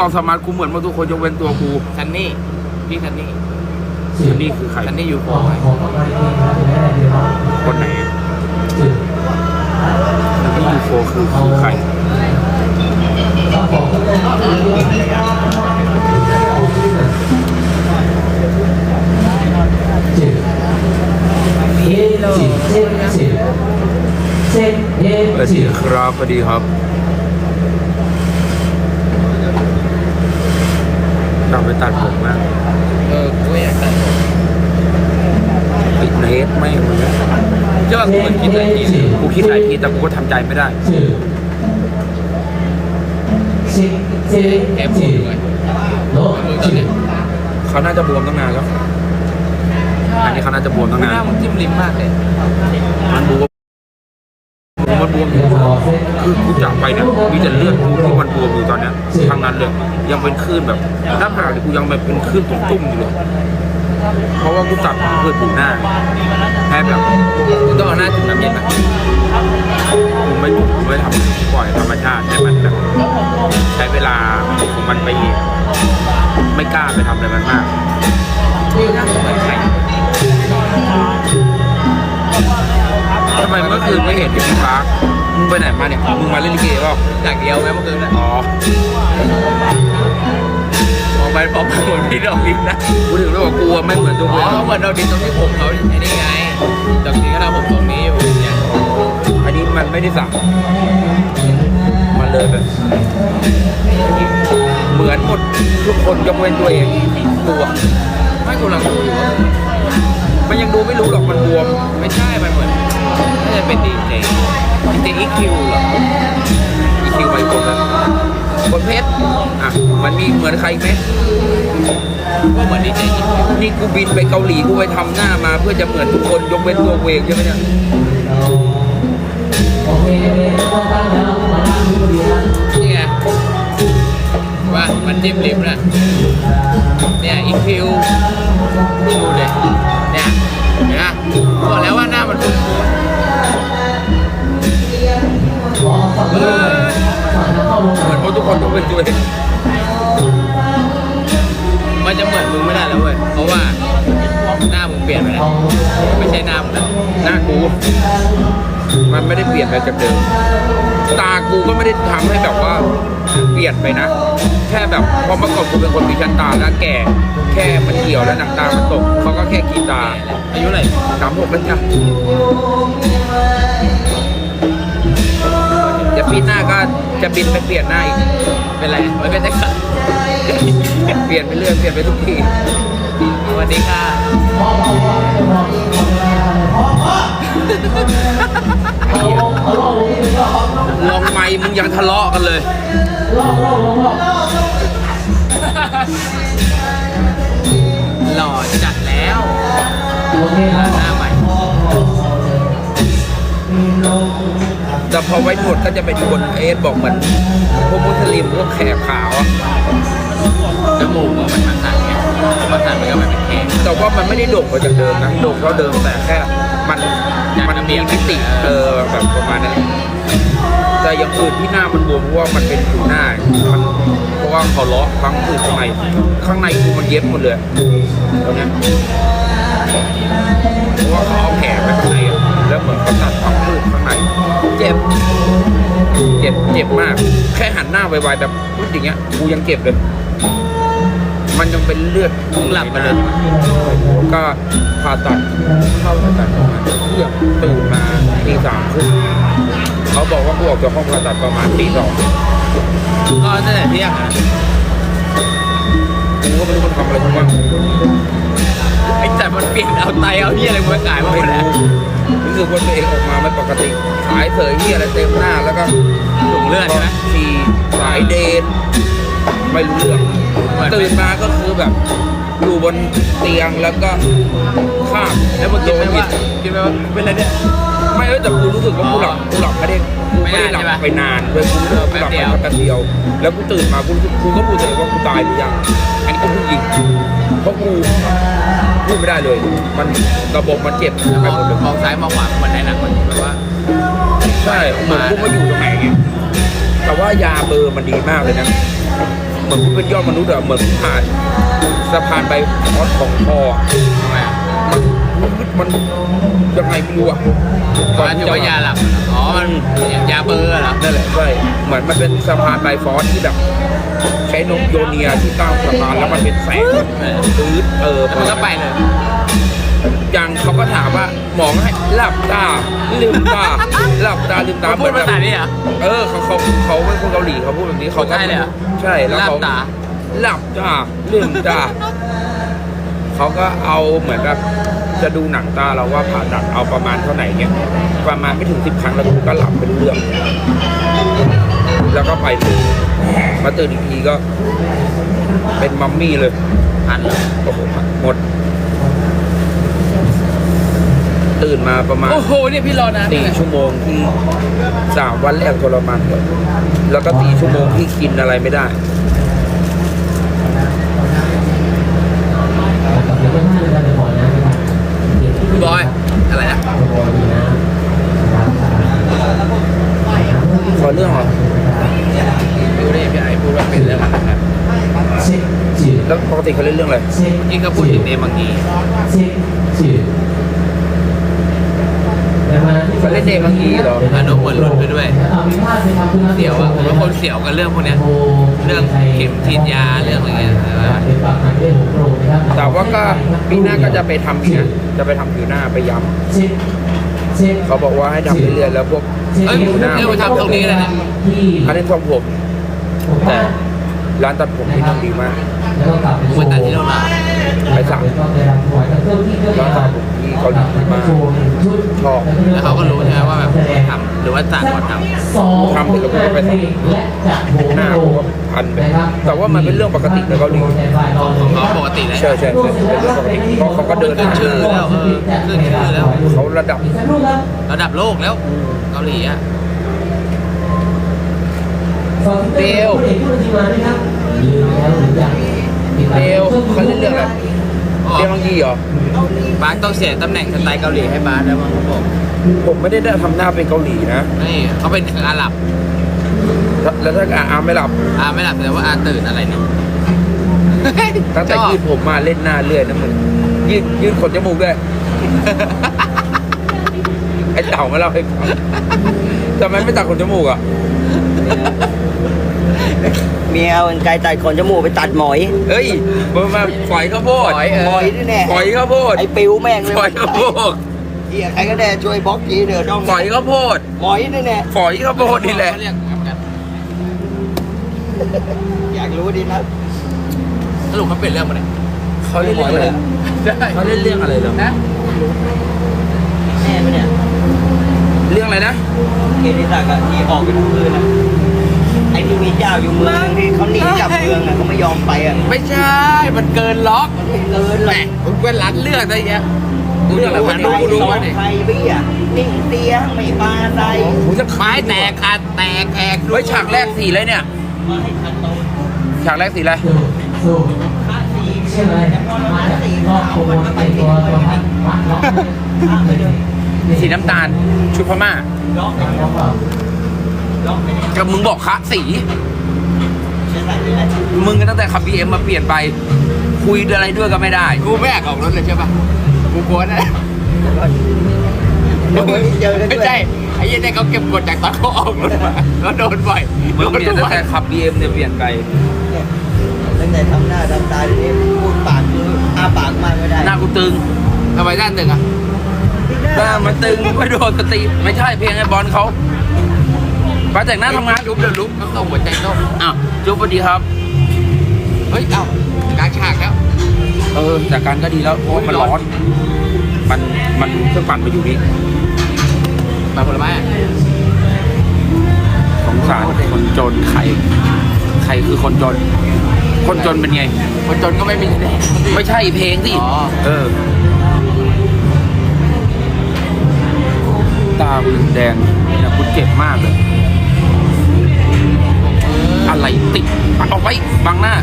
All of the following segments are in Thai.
กองสมาร์ทกูเหมือนหมดทุกคนยกเว้นตัวกูซันนี่พี่ซันนี่อันนี่คือใครซันนี่อยู่โฟของไว้ของกำลังเองครับถึงแม้แต่เดียวคนไหนจืดแล้วที่ยูโฟคือคือใครต้องของก็ได้จืดเฮ้จืดเส้นจืดเส้นเฮ้สวัสจืดีดครับสวัสดีครับกลับไป ตัดผมมากเออกูอยากตัดผมปิดเนสไม่งมึงนะเจ้ากูเหมือนคิดอะไรทีเลยกูคิดหลายทีแต่กูก็ทำใจไม่ได้จืดเส้นเส้นแกพูจืดดด้วยโน้จืดเขาน่าจะบวมตั้งนานแล้วอันนี้เขาน่าจะบวมตั้งหนานน้ามึงจิ้มลิ้มมากเลยมันบวมมันบวมอยู่ คือกูจับไปเนี่ยมีแต่เลือดกูที่มันบวมอยู่ตอนเนี้ยทางนั้นเลยยังเป็นคลื่นแบบหน้าผากเนี่ยกูยังแบบเป็นคลื่นตุ้มๆอยู่เลยเพราะว่ากูจับเพื่อถูหน้าแค่แบบกูต้องเอาหน้าจุ่มน้ำเย็นนะกูไม่ถูกูไม่ทำปล่อยธรรมชาติให้มันแบบใช้เวลาของมันไปไม่กล้าไปทำอะไรมันมากน้าเหมือนไข่ทำไมเมื่อคืนไม่เห็นอยู่ที่พัก มึงไปไหนมาเนี่ย มึงมาเล่นลิเกเปล่าอย่างเดียวไหมเมื่อคืนน่ะอ๋อมองไปพอเหมือนพี่ดอกดินนะกูถึงได้บอกกูอะไม่เหมือนตัวอ๋เอองเหมือนดอกดินตรงที่ผมเขาไอ้นี่ไงดอกดินก็ทำผมตรงนี้อยู่เนี่ยอันนี้มันไม่ได้สั่ง มันเลยแบบ เหมือนหมดทุกคนยกเว้นตัวเองตัวไม่กูกำลังดูอยู่ว่ามันยังดูไม่รู้หรอกมันบวม ไม่ใช่มันเหมือน น่าจะเป็นดีเจดีเจอีคิวเหรออีคิวไปคนะคนเพชรอะมันมีเหมือนใครไหมก็เหมือนดีเจอีคิวนี่กูบินไปเกาหลีกูไปทำหน้ามา เพื่อจะเหมือนทุกคนยกเว้นตัวเองใช่ไหมเนี่ยนี่ไงว่ามันจิ้มลิฟต์น่ะเนี่ยอีคิวดูเลยเนี่ยนไหมบอกแล้วว่าหน้ามันคุ้นข งเหมือนว่าทุกคนยกเว้นตัวเองมันจะเหมือนมึงไม่ได้แล้วเว้ย เพราะว่าหน้ามึงเปลี่ยนไปแล้ว ไม่ใช่หน้ามึงแล้วหน้ากู มันไม่ได้เปลี่ยนไปจากเดิม ตากูก็ไม่ได้ทำให้แบบว่าเปลี่ยนไปนะ แค่แบบเพอเมื่อก่อนกูเป็นคนมีชั้นตาแล้วแก่ แค่มันเหี่ยวแล้วหนังตา มันตกเขาก็แค่กรีดตา อายุเท่าไหร่สามหกแล้วจ้ะ จะปีหน้าก็จะบินไปเปลี่ยนหน้าอีกเป็นไรมันเป็นแต่ขาเปลี่ยนไปเรื่อยเปลี่ยนไปทุกทีสวัสดีค่ะเอาเอาลงนี่เลยก็ลองไม่มึงยังทะเลาะกันเลยหล่อจัดแล้วโอเคครับหน้าใหม่ แต่พอไว้หนวดก็จะเป็นคนเอสบอกเหมือนพวกมุสลิมพวกแขกขาวอะจมูกอะมันมันสั่นไงมันสั่นมันก็ไม่เป็นแขนแต่ว่ามันไม่ได้โด่งกว่าจากเดิมนะโด่งเท่าเดิมแต่แค่มันมันมีมิติเออแบบประมาณนั้นแต่อย่างอื่นที่หน้ามันบวมเพราะว่ามันเป็นผิวหน้ามันเพราะว่าเขาเลาะบางอื่นข้างในข้างในกูมันเย็บหมดเลยตรงเนี้ยเพราะว่าเขาเอาแผลไปข้างในอะแล้วเหมือน บเจ็บเจ็บมาก แค่หันหน้าไวๆแบบพูดอย่างเงี้ยกูยังเจ็บเลย มันยังเป็นเลือดมึงหลับไปมาเลเลยยก็ผ่าตัดเข้าผ่าตัดประมาณเที่ยงตื่นมาตีสามครึ่งเขาบอกว่ากูออกจากห้องผ่าตัดประมาณตีสองก็ตั้งแต่เที่ยงอะกูก็ไม่รู้มันทำอะไรกูบ้างไอ้แต่มันเปลี่ยนเอาไตเอาที่อะไรมาขายมาหมไม่ดแล้ว รู้รู้สึกว่าตัวเองออกมาไม่ปกติ สายเสยที่อะไรเต็มหน้าแล้วก็ถุงเลือดใช่ไหม ฉี่สายเดนไม่รู้เรื่องเหมือนตื่นมาก็คือแบบอยู่บนเตียงแล้วก็ข้ามแล้วเมื่อกี้ไหมโดนว่าคิดไหมว่าเป็นอะไรเนี่ย ไม่เอ้ยแต่กูรู้สึกว่ากูหลับกูหลับไม่ได้กูไม่ได้หลับไม่นานใช่ปะไปนานเลยกูรู้สึกว่ากูหลับไปแป๊บเดียวแป๊บเดียวแล้วกูตื่นมากูรู้สึกกูก็พูดตัวเองว่ากูตายหรือยังอันนี้กูพูดจริงเพราะกู พูดไม่ได้เลย มันระบบมันเจ็บแล้วไปมองหมดเลยมองซ้ายมองขวาเหมือนในหนังมันแบบว่าใช่เหมือนกูมาอยู่ตรงไหนไงแต่ว่ายาเบอร์มันดีมากเลยนะเหมือนกูเป็นยอดมนุษย์อะเหมือนกูผ่านสะพานใบพอดของคออะทำไมอะมัน มันมันยังไงไม่รู้อะตอนนั้นถือว่ายาหลับอ๋อมันยาเบอร์เหรอนั่นแหละใช่เหมือนมันเป็นสะพานไบฟอสที่แบบ ใช้นมโยเนียที่ตั้งสะพานแล้วมันเป็นแสงปื๊ดเออมันก็ไปเลยยังเขาก็ถามว่าหมอให้หลับตาลืมตาหลับตาลืมตาพูดภาษานี่เหรอเออเขาเขาเขาเป็นคนเกาหลีเขาพูดแบบนี้เขาคนไทยเลยใช่แล้วเขาหลับตาหลับตาลืมตาเขาก็เอาเหมือนกับ จะดูหนังตาเราว่าผ่าตัดเอาประมาณเท่าไหร่เงี้ยประมาณไม่ถึงสิบครั้งแล้วกูก็หลับไปรู้เรื่อง แล้วก็ไปตื่นมาตื่นอีกทีก็ เป็นมัมมี่เลยพันเลยโอ้โหหมด ตื่นมาประมาณโอ้โหเนี่ยพี่รอนานสี่ชั่วโมงที่สามวันแรกทรมานเลยแล้วก็สี่ชั่วโมงที่กินอะไรไม่ได้เดี๋ยวไม่ให้เลยนะเดี๋ยวขอนะ พี่บอย อะไรอะ ขอเรื่องเหรอ ดูดิพี่ไอ้พูดว่าเป็นเรื่องอะไรครับ เช็คจืด แล้วปก ติเขาเล่นเรื่องอะไรเช็คนี่ก็พูดถึงเนมังงีเช็คจืดเขาเล่นเดมังกีเหรออนุเหมือนหลุดไปด้วย เสียวอะผมเป็นคนเสียวกับเรื่องพวกเนี้ย เรื่องเข็มฉีดยาเรื่องอะไรเงี้ยเออแต่ว่าก็ปีหน้าก็จะไปทำอีกนะจะไปทำผิวหน้าไปย้เช็คเช็คำเขาบอกว่าให้ทำเรื่อยๆแล้วพวกเอ้ยเอ้ยไปทำตรงนี้เลยเนี่ยที่อันนี้ทรงผมแต่ร้านตัดผมที่นั่นดีมาก แล้วก็กลับมึงไปตัดที่โน่นมาไปสั่งก็ได้รับถวายกับเครื่องที่เครื่องร้านตัดผมที่เกาหลีดีมากชอบแล้วเขาก็รู้ใช่ไหมว่าแบบทำหรือว่าสั่งก่อนทำสองทำเสร็จแล้วก็ไปสั่งและจะโหหน้าผมก็พันไปแต่ว่ามันเป็นเรื่องปกติในเกาหลีของเขาปกติแล้วใช่ใช่ใช่เป็นเรื่องปกติเพราะเขาก็เดินขึ้นชื่อแล้วเออขึ้นชื่อแล้วเขาระดับ ระดับโลกแล้วเกาหลีอะเดวเอกผู้ทีมาด้วยครับลืมแล้วหรือยัง เดวเขาเล่นเรื่องอะไรอ๋อเดมังยีเหรอบาสต้องเสียตำแหน่งสไตล์เกาหลีให้บาสแล้วมั้งผมผมไม่ได้ได้ทำหน้าเป็นเกาหลีนะนี่เขาเป็นอาหรับแล้วถ้าอาไม่หลับอาไม่หลับแต่ว่าอาตื่นอะไรเนี่ยตั้งแต่ชอบยืดผมมาเล่นหน้าเรื่อยนะมึงยืดยืดขนจมูกด้วยไอ้เต่ามาเล่าให้ฟังทำไมไม่ตัดขนจมูกอะ เมียเอาไกลตัดขนจมูกไปตัดหมอยเฮ้ยมามาฝอยข้าวโพดฝอยเออหมอยด้วยแน่ฝอยข้าวโพดไอ้ปิวแม่งเลยฝอยข้าวโพดเฮียใครก็ได้ช่วยบล็อกทีเดือดร้อนฝอยข้าวโพดหมอยด้วยแน่ฝอยข้าวโพดนี่แหละเขาเรียกกันอยากรู้ดีนะสรุปเขาเป็นเรื่องมาเนี่ยเขาเล่นเรื่องอะไรใช่เขาเล่นเรื่องอะไรเหรอนะแน่ไหมเนี่ยเรื่องอะไรนะ เกณฑ์ที่ตักอะที่ออกไปทั้งคืนอะ ไอ้นี่มีเจ้าอยู่เมืองที่เขาหนีกลับเมืองอะเขาไม่ยอมไปอะไม่ใช่ มันเกินล็อกมันไม่เกินหรแหอมกผมเป็นรัดเลือกอะไรเงี้ยกูจะเรื่องมาอะไรดูวะกูดูสอว่างเนี่ยไทยเบี้ยนิ่งเตี้ยไม่ปลาใส่ผมจะไม้แตกขาดแตกแหกไว้ฉากแรกสีเลยเนี่ย มาให้ทันโตฉากแรกสีอะไรสู้ค่าสีใช่ไหมมาจากนอกตัวไปตัวตัวพันพันล็อกข้ามไปเลยสีน้ำตาล ชุดพม่า ล็อก ล็อกเปล่าล็อกไปเลยกับมึงบอกคะสี ใช้ใส่ไปเลยมึงก็ตั้งแต่ขับบีเอ็มมาเปลี่ยนไป คุยอะไรด้วยก็ไม่ได้ กูไม่อยากออกรถเลยใช่ป่ะกูกลัวนะเดี๋ยววันนี้เจอกันไม่ด้วยใช่ไอ้เหี้ยันเนี่ยเขาเก็บกดจากตอนเขาออกรถมาแล้วโดนบ่อยมึงเนี่ยตั้งแต่ขับบีเอ็มเนี่ยเปลี่ยนไป เนี่ยตั้งแต่ทำหน้าทำตาเดี๋ยวนี้พูดปากคืออ้าปากมากไม่ได้หน้ากูตึงทำไมด้านหนึ่งอะหน้ามันตึงไม่โดนสติไม่ใช่เพลงไอ้บอลเขา มาจากหน้าทำงานลุกเดี๋ยวลุกต้องส่งหัวใจต้มอ้าวจุ๊บสวัสดีครับ เฮ้ย เอ้ากลางฉากแล้ว เออจากการก็ดีแล้วเพราะว่ามันร้อน มันมันเครื่องปั่นมาอยู่นี่มาผลไม้อะสงสารคนจนใครใครคือคนจน คนจนเป็นไง คนจนก็ไม่มีแดงไม่ใช่เพลงสิอ๋อ เออ ตาบึงแดงเนี่ยคุณเจ็บมากเลย อะไรติดปัออกไว้บังหน้า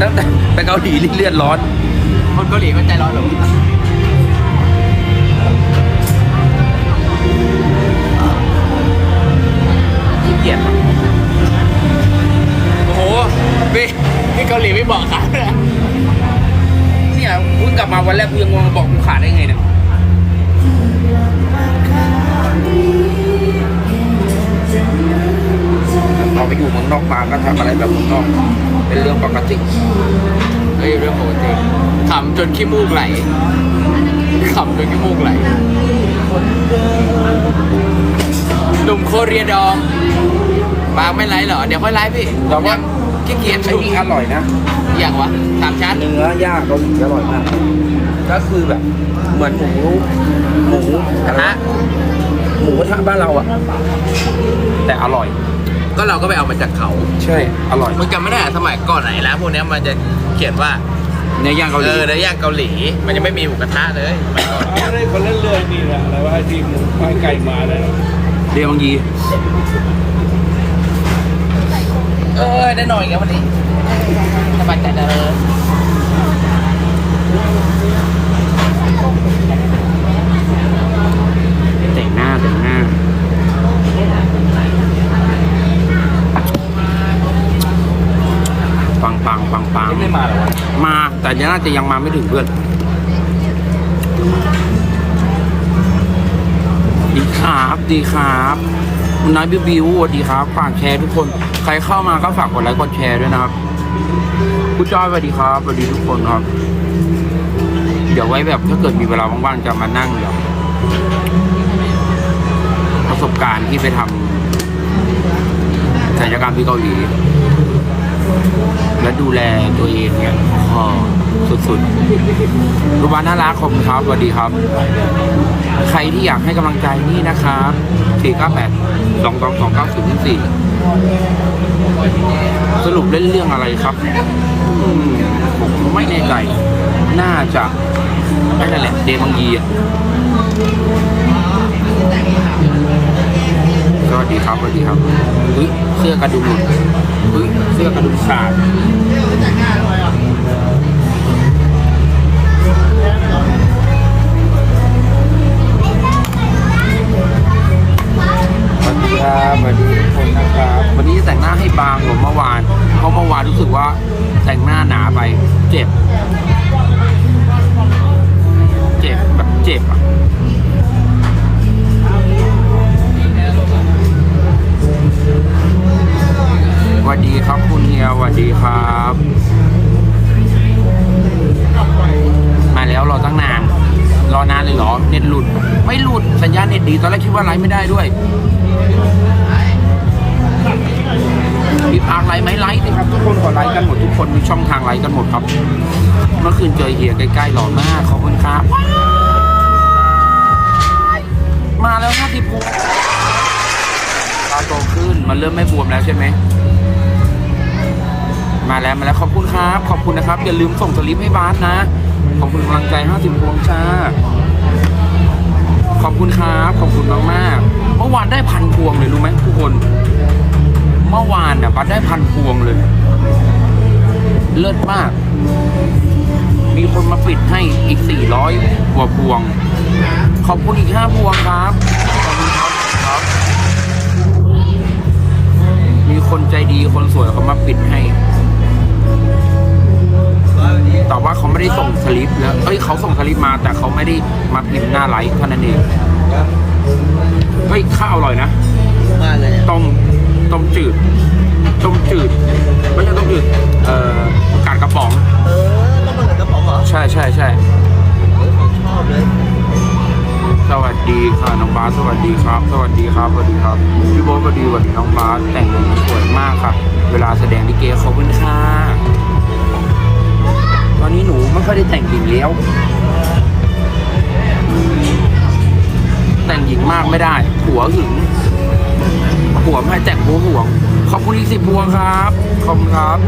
ตั้งแต่ไปเกาหลีนี่เลือดร้อน คนเกาหลีก็ใจร้อนหรอเกียจโอ้โหนี่นี่เกาหลีไม่บอกค่ะเนี่ยพุ่งกลับมาวันแรกกูยังงงบอกกูขาดได้ไงเนี่ย เราไปอยู่เมืองนอกมาก็ทำอะไรแบบเมืองนอก เป็นเรื่องปกติเฮ้ยเรื่องปกติขำจนขี้มูกไหลขำจนขี้มูกไหลหนุ่มโคเรียดองปากไม่ไลฟ์เหรอ เดี๋ยวค่อยไลฟ์พี่แต่ว่าขี้เกียจไอ้ชุบนี่อร่อยนะอย่างวะสามชั้นเนื้อย่างเกาหลีอร่อยมาก ก็คือแบบเหมือนหมูหมูกระทะหมูกระทะบ้านเราอะแต่อร่อย ก็เราก็ไปเอามาจากเขาใช่อร่อยมึงจำไม่ได้เหรอสมัยก่อนไหนแล้วพวกเนี้ยมันจะเขียนว่าเนื้อย่างเกาหเอลีอเนื้อย่างเกาหลี มันยังไม่มีหมูกระทะเลยสมัยก่อนอะไรคนเล่นเรือนี่แหละอะไรว่าที่หมูควายไก่มาแล้วเรียงยีเออได้หน่อยกันวันนี้สบายใจเด้อแต่งหน้าแต่งหน้า ปังปั ไม่มาหรอวะมาแต่น่าจะยังมาไม่ถึงเพื่อนดีครับดีครับคุณน้อยบิวบิวสวัสดีครับฝากแชร์ทุกคน ใครเข้ามาก็ฝากกดไลค์กดแชร์ด้วยนะครับคุณจอยสวัสดีครับสวัสดีทุกคนครับ เดี๋ยวไว้แบบถ้าเกิดมีเวลาว่างๆจะมานั่งแบบประสบการณ์ที่ไปทำศัลยกรรมที่เกาหลี และดูแลตัวเองเนี่ยพอสุดๆรูปบ้านน่ารักขอบคุณครับสวัสดีครับ ใครที่อยากให้กำลังใจนี่นะครับ4 9 8 2 2 2 9 0 4สรุปเล่นเรื่องอะไรครับผมไม่แน่ใจ น่าจะนั่นแหละเดมังยีอะสวัสดีครับสวัสดีครับเฮ้ยเสื้อกระดุมหลุด เฮ้ยเสื้อกระดุมขาดสวัสดีครับสวัสดีทุกคนนะครับ วันนี้จะแต่งหน้าให้บางกว่าเมื่อวาน เพราะเมื่อวานรู้สึกว่าแต่งหน้าหนาไปเจ็บ เจ็บแบบเจ็บอะ ยสวัสดีครับ มาแล้วรอตั้งนาน รอนานเลยเหรอ เน็ตหลุด ไม่หลุด สัญญาณเน็ตดี ตอนแรกคิดว่าไลฟ์ไม่ได้ด้วยมีพางไลฟ์ไหมไลฟ์สิครับ ทุกคนขอไลฟ์กันหมดทุกคนมีช่องทางไลฟ์กันหมดครับ เมื่อคืนเจอเฮียใกล้ๆหล่อมากขอบคุณครับ มาแล้วห้าสิบพวงตาโตขึ้น มันเริ่มไม่บวมแล้วใช่ไหม มาแล้วมาแล้วขอบคุณครับ ขอบคุณนะครับ อย่าลืมส่งสลิปให้บาสนะ ขอบคุณกำลังใจ 50พวงจ้าขอบคุณครับขอบคุณมากมากๆเมื่อวานได้พันพวงเลยรู้ไหมทุกคน เมื่อวานน่ะบัสได้พันพวงเลย เลิศมาก มีคนมาปิดให้อีก 400กว่าพวง ขอบคุณอีก 5 พวงครับขอบคุณครับครับ มีคนใจดีคนสวยเขามาปิดให้ แต่ว่าเขาไม่ได้ส่งสลิปแล้วเอ้ยเขาส่งสลิปมาแต่เขาไม่ได้มาพิมพ์หน้าไลฟ์เท่านั้นเองเฮ้ยข้าวอร่อยนะมากเลยต้มต้มจืดต้มจืดไม่ใช่ต้มจืดเอ่อกาดกระป๋อง เออต้องมาเหมือนกระป๋องเหรอ ใช่ใช่ใช่ ค่ะน้องบาสสวัสดีครับ สวัสดีครับสวัสดีครับพี่โบ๊ทสวัสดีสวัสดีน้องบาสแต่งหญิงสวยมากครับเวลาแสดงลิเกขอบคุณค่ะตอนนี้หนูไม่ค่อยได้แต่งหญิงแล้ว แต่งหญิงมากไม่ได้ หัวหึงหัวไม่แต่งหัวห่วงขอบคุณอีกสิบพวงครับขอบคุณครับ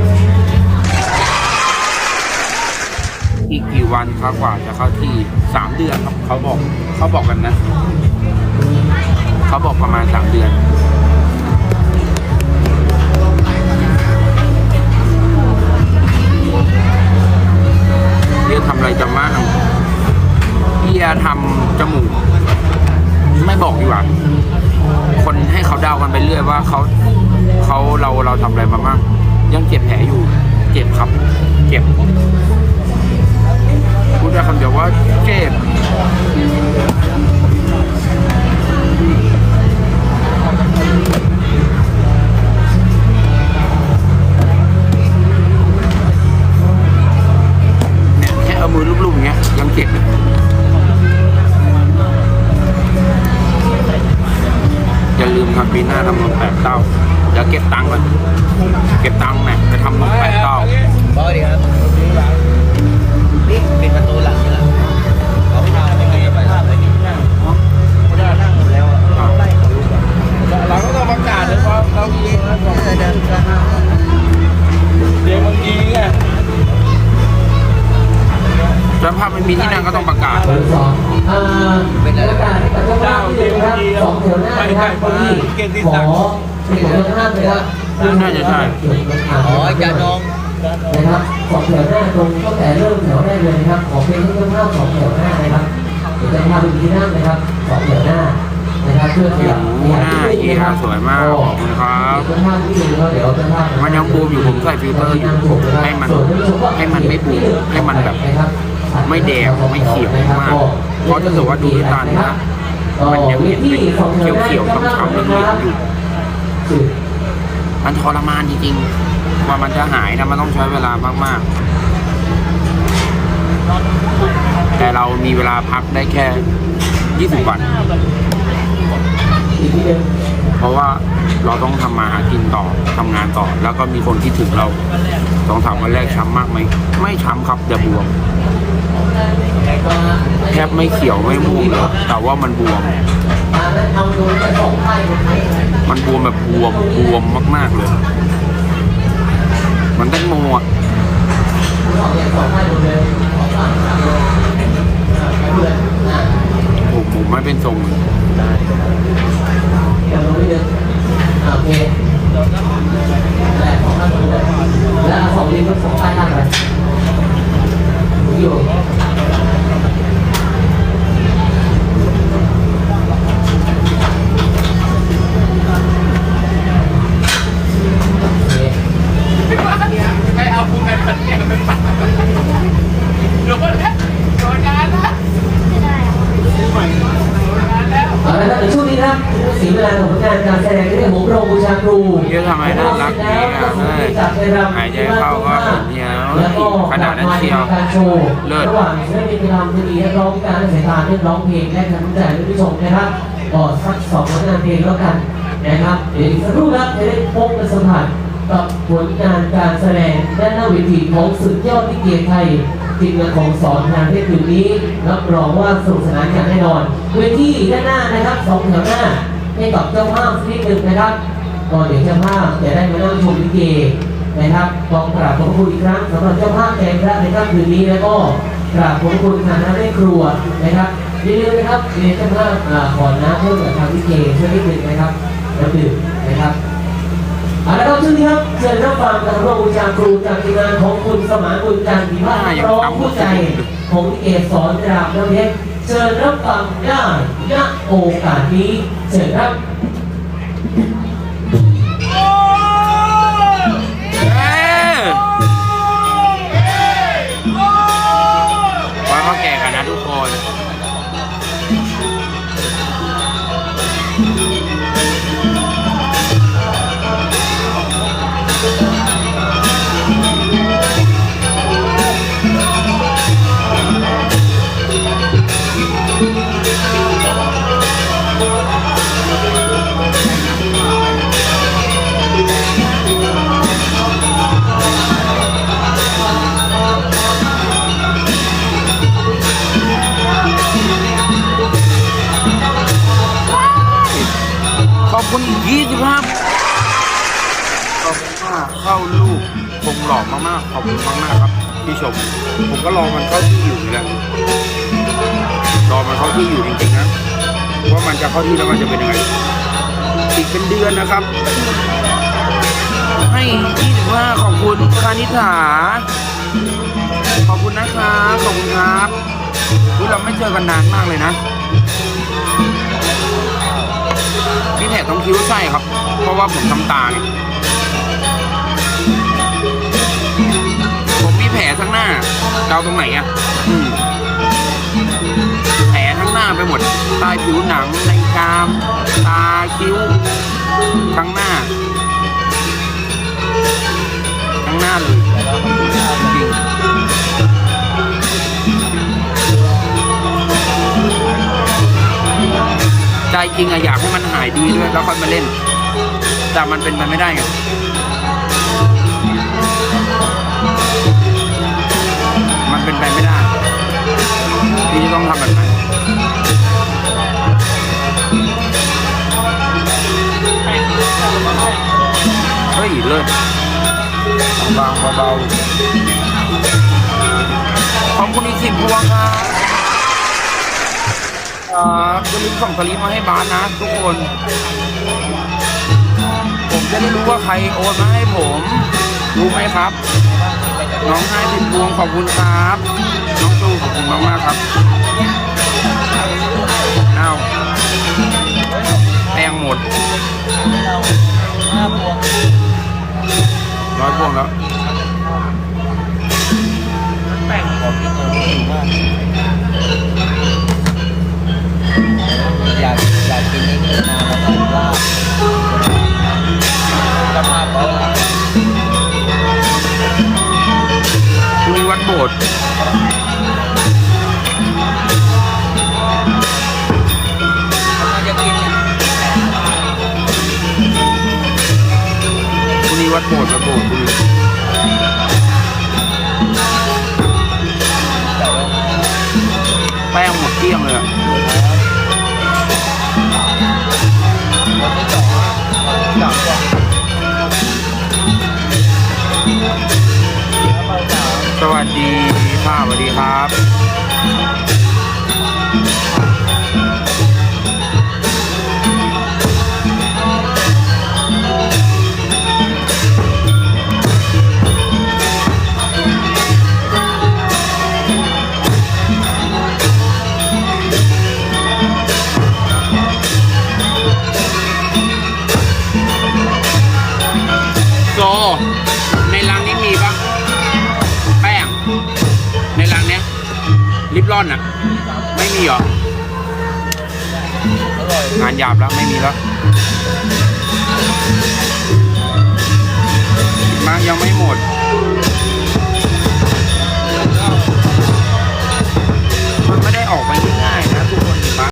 อีกกี่วันครับกว่าจะเข้าที่สามเดือนครับเขาบอกเขาบอกกันนะเขาบอกประมาณสามเดือนเรียกทำอะไรจะมากเฮียทำจมูก ไม่บอกดีกว่าคนให้เขาเดากันไปเรื่อยว่าเขาเขาเราเราทำอะไรมาบ้างยังเจ็บแผลอยู่ เจ็บครับ เจ็บ พูดได้คำเดียวว่าเจ็บปีหน้าทำนมแปดเต้าเดี๋ยวเก็บตังค์ก่อนเก็บตังค์นี่ยไปทำนมแปดเต้าบอดีครับ ใช่อ๋อจาน้องนะครับสองแถวหน้าตรงตั้งแต่เริ่มแถวแรกเลยนะครับ ขอเป็นเจ้าภาสองแถวหน้านะครับเดี๋ยวจ้าภาพเป็นที่นั่งนะครับสองแถวหน้านะครับเพื่อที่จะหน้าเอียสวยมากขอบคุณครับเจ้าภาพที่นั่งก็เดี๋ยวเจ้าภาพมันยังบูมอยู่ผมใส่ฟิลเตอร์อยู่ให้มันให้มันไม่บูมให้มันแบบ ไม่แดงไม่เขียวมากเพราะถ้าเกิดว่าดูด้วยตาเนื้อมันยังเห็นเป็นเขียวๆช้ำๆเลืองๆอยู่ มันทรมานจริงๆกว่ามันจะหายนะมันต้องใช้เวลามากๆ แต่เรามีเวลาพักได้แค่ 20 วัน เพราะว่าเราต้องทำมาหากินต่อทำงานต่อ แล้วก็มีคนที่ถึงเราต้องถามวันแรกช้ำมากไหม ไม่ช้ำครับแต่บวมแทบไม่เขียวไม่ม่วงเลยแต่ว่ามันบวม มันบวมแบบบวมบวมมาก ๆ เลย มันแตงโมอะายใจเข้าก็แบบเนี้ยขนาดนั้นเชียวเลิศระหว่างศิลปินรำจะมีนักร้องการและสายตาเรียกร้องเพลงและทำใจให้ผู้ชมนะครับก็สักสองผลงานเพลงแล้วกันนะครับเดี๋ยวอีกสักครู่ครับจะได้พบกันสัมผัสกับผลงานการแสดงด้านหน้าเวทีของสุดยอดที่เกียรติไทยทีมงานของสอนงานเทศคืนนี้รับรองว่าสนุกสนานอย่างแน่นอน เวทีด้านหน้านะครับสองแถวหน้าให้กับเจ้าภาพสักนิดหนึ่งนะครับก็เดี๋ยวเจ้าภาพจะได้มานั่งชมลิเก นะครับกองกราบขอบพระคุณอีกครั้งสำหรับเจ้าภาพแจกพระในค่ำคืนนี้แล้วก็กราบขอบพระคุณทางคณะแม่ครัวนะครับอย่าลืมนะครับเรียนเจ้าภาพอ่าขอน้ำเพิ่มกับทางลิเกช่วยนิดหนึ่งนะครับแล้วดื่มนะครับเอาละครับช่วงนี้ครับเชิญรับฟังการร่วมบูชาครูจากทีมงานของคุณสมานบุญจันทร์พิพากษ์ร้องผู้ใจของลิเกสอนดาบน้ำเพชรเชิญรับฟังได้ณโอกาสนี้เชิญครับ อบคุณอีก25ขอบคุณมากเข้าลูกคงหล่อมากๆขอบคุณมากๆครับที่ชม ผมก็รอมันเข้าที่อยู่นี่แหละรอมันเข้าที่อยู่จริงๆนะว่ามันจะเข้าที่แล้วมันจะเป็นยังไงอีกเป็นเดือนนะครับ ให้25ขอบคุณคานิถาขอบคุณนะครับขอบคุณครับอุ๊ยเราไม่เจอกันนานมากเลยนะ แผลกตรงคิ้วใส่ครับ เพราะว่าผมทำตาเนี่ยผมมีแผลทั้งหน้าเดาตรงไหนอะแผลทั้งหน้าไปหมดใต้ผิวหนังในกราม ตาคิ้ว ทั้งหน้า ทั้งหน้าเลยจริง ใจจริงอะอยากให้มันหายดีด้วยแล้วค่อยมาเล่น แต่มันเป็นไปไม่ได้ไงมันเป็นไปไม่ได้ที่จะต้องทำแบบนั้นเฮ้ยเลิศบางเบาๆขอบคุณอีกสิบพวงครับ จะลืมส่งสลิปมาให้บาสนะทุกคน ผมจะได้รู้ว่าใครโอนมาให้ผม รู้ไหมครับ น้องให้สิบพวงขอบคุณครับ น้องตู้ขอบคุณมากมากครับอ้าวแป้งหมดห้าพวงร้อยพวงแล้วแป้งของพี่ตัวนี้อมาก อยากอยากกินนี่ขึ้นมาแล้วก็ลาบจะภาพเขาละพรุ่นี้วัดโบสถ์ที่นี้วัดโบสถ์วัดโบสถ์ สวัสดีค่ะสวัสดีครับ แล้วไม่มีแล้วมายังไม่หมด